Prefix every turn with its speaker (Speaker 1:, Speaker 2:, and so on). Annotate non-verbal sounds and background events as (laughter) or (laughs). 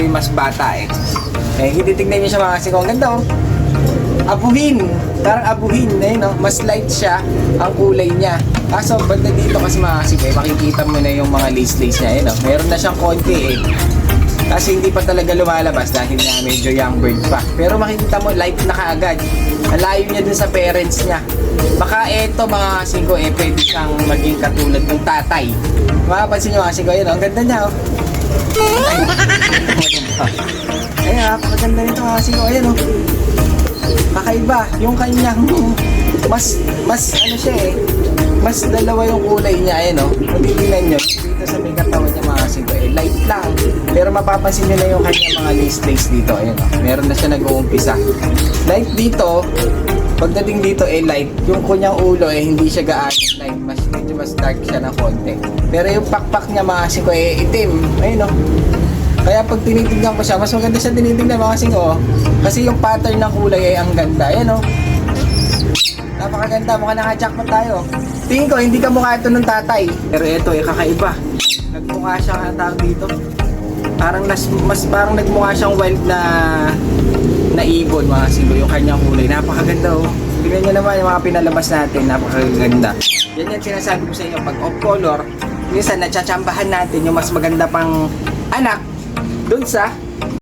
Speaker 1: yung mas bata eh. Eh, hindi tignan nyo siya mga kasing. Ang ganda oh. Abuhin. Parang abuhin. Eh, no? Mas light siya ang kulay niya. Kaso, banda dito kasi mga kasing eh, makikita mo na yung mga lace-lace niya. Eh, no? Meron na siyang konti eh. Kasi hindi pa talaga lumalabas dahil nga medyo young bird pa. Pero makikita mo, light na kaagad. Ang layo niya dun sa parents niya. Baka eto mga kasingko, eh, pwede siyang maging katulad ng tatay. Makapansin nyo mga kasingko, yun, oh, ang ganda niya, oh. Ay, Ay, napakaganda nito mga kasingko, ayan, oh. Kakaiba, yung kanyang, (laughs) mas, mas, ano siya eh, mas dalawa yung kulay niya, ayan, oh. Kung titignan nyo, dito sa may katawan niya mga kasingko, eh, light lang. Pero mapapansin nyo na yung kanyang mga lace-lace dito, ayan, oh. Meron na siya nag-uumpisa. Light dito, Pagdating dito eh light, yung kunyang ulo eh hindi siya gaano light, mas medyo mas dark siya ng konti. Pero yung pakpak niya mga ko eh itim, ayun no. Kaya pag tinitingnan ko siya, mas maganda siya tinitingnan mga kasing ko. Kasi yung pattern ng kulay ay ang ganda, ayun no. Napakaganda, mukha naka-jackpot tayo. Tingin ko, hindi ka mukha ito ng tatay. Pero ito eh, kakaiba. Nagmukha siya ang tawag dito. Parang nas, mas parang nagmukha siyang wild na na ibon mga singgo yung kanyang kulay. Napakaganda oh. Tingnan nyo naman yung mga pinalabas natin. Napakaganda. Yan yung sinasabi ko sa inyo. Pag off color, minsan natsatsambahan natin yung mas maganda pang anak dun sa